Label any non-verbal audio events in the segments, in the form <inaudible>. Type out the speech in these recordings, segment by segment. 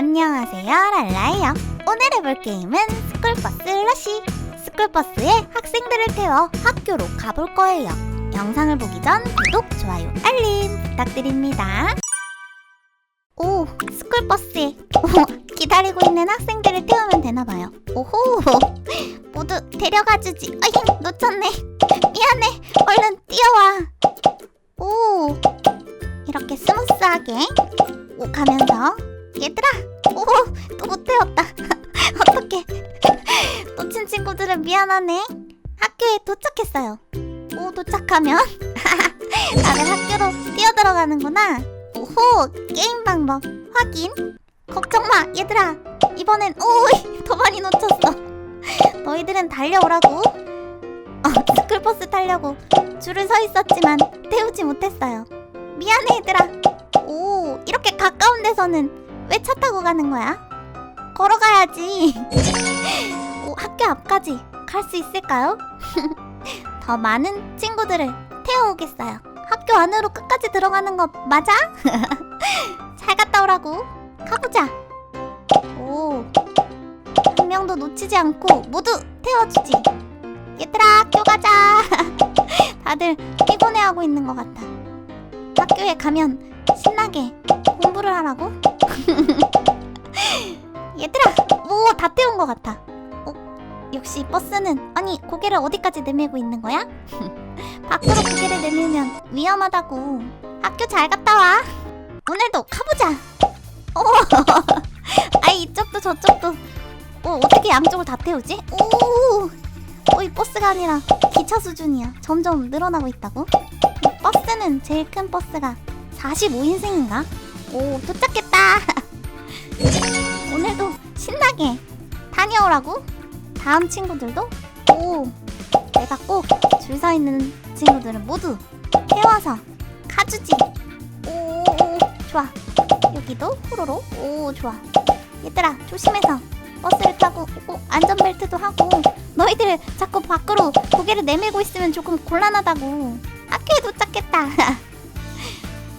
안녕하세요 랄라예요. 오늘 해볼 게임은 스쿨버스 러시. 스쿨버스에 학생들을 태워 학교로 가볼 거예요. 영상을 보기 전 구독, 좋아요, 알림 부탁드립니다. 오 스쿨버스에 기다리고 있는 학생들을 태우면 되나봐요. 오호 모두 데려가주지. 아잉 놓쳤네. 미안해. 얼른 뛰어와. 오 이렇게 스무스하게 오 가면서 얘들아! 오 또 못 태웠다. <laughs> 어떡해. 놓친 친구들은 미안하네. 학교에 도착했어요. 오 도착하면? <laughs> 다들 학교로 뛰어들어가는구나. 오호! 게임 방법 확인. 걱정마 얘들아. 이번엔 오이! 더 많이 놓쳤어. 너희들은 달려오라고. 어, 스쿨버스 타려고 줄을 서 있었지만 태우지 못했어요. 미안해 얘들아. 오 이렇게 가까운 데서는 왜 차 타고 가는 거야? 걸어가야지 오, <laughs> 학교 앞까지 갈 수 있을까요? <laughs> 더 많은 친구들을 태워오겠어요 학교 안으로 끝까지 들어가는 거 맞아? <laughs> 잘 갔다 오라고 가보자 오 한 명도 놓치지 않고 모두 태워주지 얘들아 학교 가자 다들 피곤해하고 있는 것 같아 학교에 가면 신나게 공부를 하라고? <laughs> 얘들아 오 다 태운 것 같아 어? 역시 버스는 아니 고개를 어디까지 내밀고 있는 거야? <laughs> 밖으로 고개를 내밀면 위험하다고 학교 잘 갔다 와 오늘도 가보자 오 <laughs> 아이 이쪽도 저쪽도 어 어떻게 양쪽을 다 태우지? 오 어, 이 버스가 아니라 기차 수준이야 점점 늘어나고 있다고 이 버스는 제일 큰 버스가 45인승인가? 오 도착했다 <laughs> 오늘도 신나게 다녀오라고 다음 친구들도 오. 내가 꼭 줄 서 있는 친구들은 모두 태워서 가주지. 오 좋아. 여기도 호로로. 오 좋아. 얘들아 조심해서 버스를 타고 오, 안전벨트도 하고 너희들 자꾸 밖으로 고개를 내밀고 있으면 조금 곤란하다고. 학교에 도착했다. <laughs>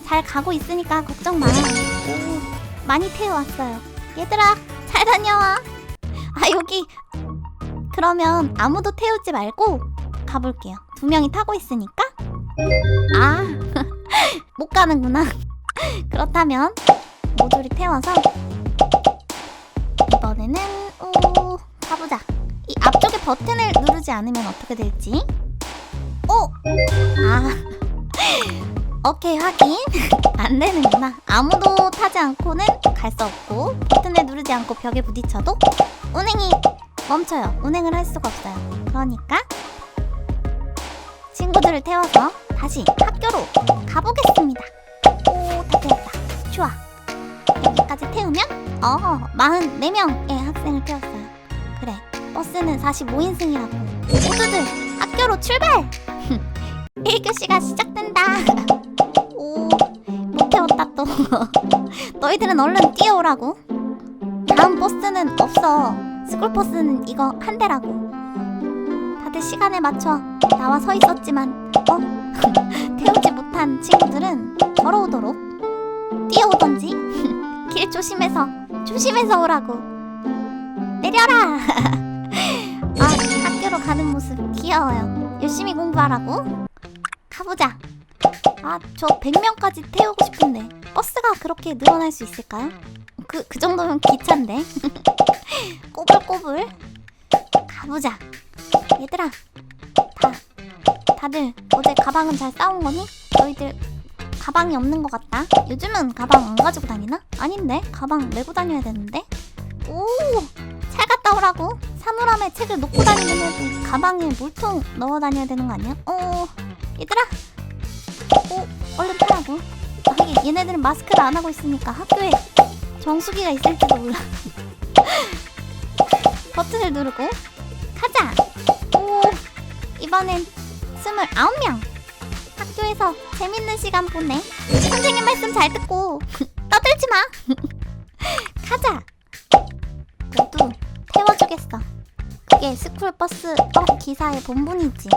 잘 가고 있으니까 걱정 마. 오, 많이 태워왔어요. 얘들아, 잘 다녀와. 아, 여기. 그러면 아무도 태우지 말고 가볼게요. 두 명이 타고 있으니까. 아, <laughs> 못 가는구나. <laughs> 그렇다면 모조리 태워서 이번에는 오, 가보자. 이 앞쪽에 버튼을 누르지 않으면 어떻게 될지. 오, 아. <laughs> 오케이 확인. <laughs> 안 되는구나. 아무도 타지 않고는 갈 수 없고 버튼을 누르지 않고 벽에 부딪혀도 운행이 멈춰요. 운행을 할 수가 없어요. 그러니까 친구들을 태워서 다시 학교로 가보겠습니다. 오 다 태웠다. 좋아. 여기까지 태우면 어 44명의 학생을 태웠어요. 그래 버스는 45인승이라고. 모두들 학교로 출발! <laughs> 1교시가 시작 너희들은 얼른 뛰어오라고. 다음 버스는 없어. 스쿨버스는 이거 한 대라고. 다들 시간에 맞춰 나와 서 있었지만, 어? <laughs> 태우지 못한 친구들은 걸어오도록 뛰어오던지 <laughs> 길 조심해서 조심해서 오라고. 내려라. <laughs> 아, 학교로 가는 모습 귀여워요. 열심히 공부하라고. 가보자. 아, 저 100명까지 태우고 싶은데 버스가 그렇게 늘어날 수 있을까요? 그, 그 정도면 기차인데. <laughs> 꼬불꼬불. 가보자. 얘들아, 다, 다들 어제 가방은 잘 싸운 거니? 너희들 가방이 없는 것 같다. 요즘은 가방 안 가지고 다니나? 아닌데? 가방 메고 다녀야 되는데? 오! 잘 갔다 오라고. 사물함에 책을 놓고 다니는 애들 가방에 물통 넣어 다녀야 되는 거 아니야? 어, 얘들아, 오, 얼른 타라고. 하긴 얘네들은 마스크를 안 하고 있으니까 학교에 정수기가 있을지도 몰라. <laughs> 버튼을 누르고 가자. 오, 이번엔 29명. 학교에서 재밌는 시간 보내. 선생님 말씀 잘 듣고 <laughs> 떠들지 마. <laughs> 가자. 모두 태워주겠어. 그게 스쿨버스 어, 기사의 본분이지.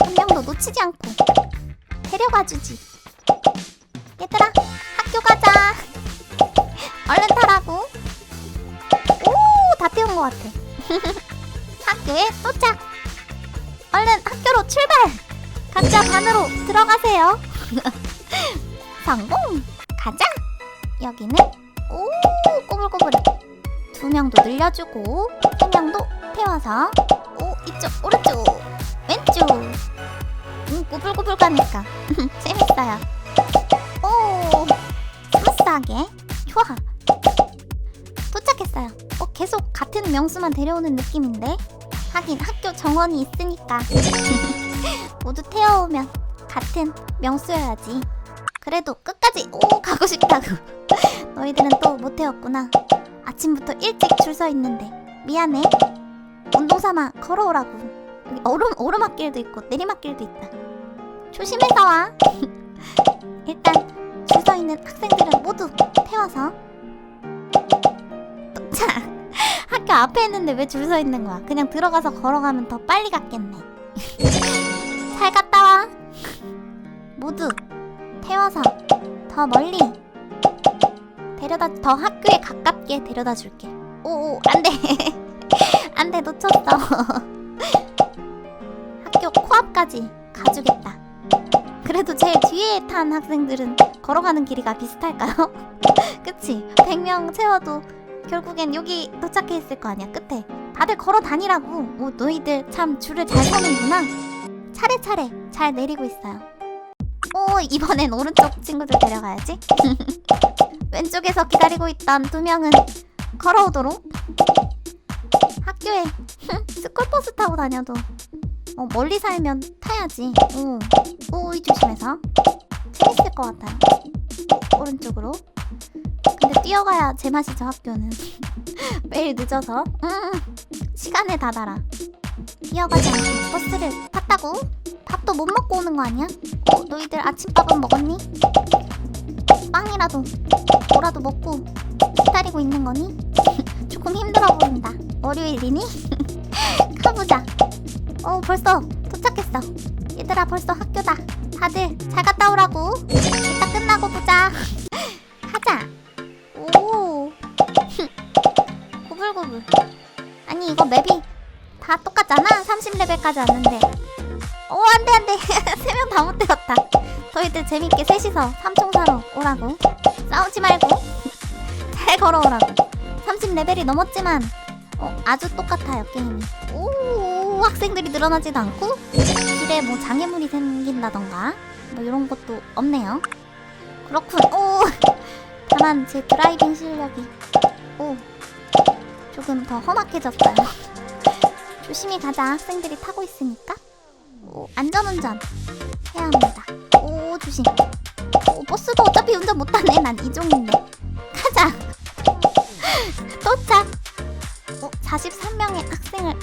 한 명도 놓치지 않고 데려가 주지. 얘들아, 학교 가자. 얼른 타라고. 오, 다 태운 것 같아. <laughs> 학교에 도착. 얼른 학교로 출발. 각자 반으로 들어가세요. <laughs> 성공. 가자. 여기는 오, 꼬불꼬불해. 두 명도 늘려주고 한 명도 태워서 오, 이쪽 오른쪽 왼쪽. 꼬불꼬불 가니까 <laughs> 재밌어요. 오 스무스하게 좋아. 도착했어요. 어, 계속 같은 명수만 데려오는 느낌인데 하긴 학교 정원이 있으니까 <laughs> 모두 태워오면 같은 명수여야지. 그래도 끝까지 오 가고 싶다고. <laughs> 너희들은 또 못 태웠구나. 아침부터 일찍 줄 서 있는데 미안해. 운동 삼아 걸어오라고. 여기 오르 오르막길도 있고 내리막길도 있다. 조심해서 와. <laughs> 일단 줄 서 있는 학생들은 모두 태워서. <laughs> 자 학교 앞에 있는데 왜 줄 서 있는 거야? 그냥 들어가서 걸어가면 더 빨리 갔겠네. <laughs> 잘 갔다 와. 모두 태워서 더 멀리 데려다 더 학교에 가깝게 데려다 줄게. 오오 안돼 안돼 놓쳤어. 학교 코앞까지 가주겠다. 그래도 제일 뒤에 탄 학생들은 걸어가는 길이가 비슷할까요? <laughs> 그치? 100명 채워도 결국엔 여기 도착해 있을 거 아니야 끝에. 다들 걸어 다니라고. 오 너희들 참 줄을 잘 서는구나. 차례차례 잘 내리고 있어요. 오 이번엔 오른쪽 친구들 데려가야지. <laughs> 왼쪽에서 기다리고 있던 두 명은 걸어오도록. 학교에 <laughs> 스쿨버스 타고 다녀도 어, 멀리 살면 타야지 오, 오이 조심해서 재밌을 것 같아요 오, 오른쪽으로 근데 뛰어가야 제맛이죠 학교는 <laughs> 매일 늦어서 음, 시간에 다다라 뛰어가지 않고 버스를 탔다고? 밥도 못 먹고 오는 거 아니야? 어, 너희들 아침밥은 먹었니? 빵이라도 뭐라도 먹고 기다리고 있는 거니? <laughs> 조금 힘들어 보인다 월요일이니? <laughs> 가보자 어 벌써 도착했어. 얘들아 벌써 학교다. 다들 잘 갔다 오라고. 이따 끝나고 보자. <laughs> 가자. 오. <laughs> 고불고불. 아니 이거 맵이 다 똑같잖아. 30레벨까지 왔는데. 오 안돼 안돼. 세 명 다 못 되었다. 너희들 재밌게 셋이서 삼총사로 오라고. 싸우지 말고. 잘 걸어오라고. 30레벨이 넘었지만 어, 아주 똑같아요 게임이. 오 학생들이 늘어나지도 않고 길에 뭐 장애물이 생긴다던가 뭐 이런 것도 없네요. 그렇군. 오! 다만 제 드라이빙 실력이 오! 조금 더 험악해졌어요. 조심히 가자. 학생들이 타고 있으니까. 오 안전운전 해야 합니다. 오 조심. 오 버스도 어차피 운전 못하네. 난 이종인데. 가자. <laughs> 도착. 어 43명의 학생을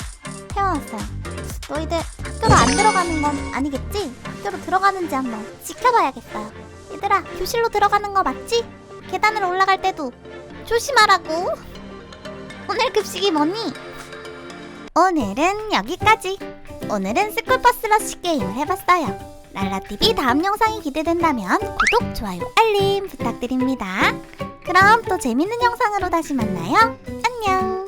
태워놨어요. 너희들 학교로 안 들어가는 건 아니겠지? 학교로 들어가는지 한번 지켜봐야겠어요. 얘들아 교실로 들어가는 거 맞지? 계단을 올라갈 때도 조심하라고. 오늘 급식이 뭐니? 오늘은 여기까지. 오늘은 스쿨버스 러쉬 게임을 해봤어요. 랄라TV 다음 영상이 기대된다면 구독, 좋아요, 알림 부탁드립니다. 그럼 또 재밌는 영상으로 다시 만나요. 안녕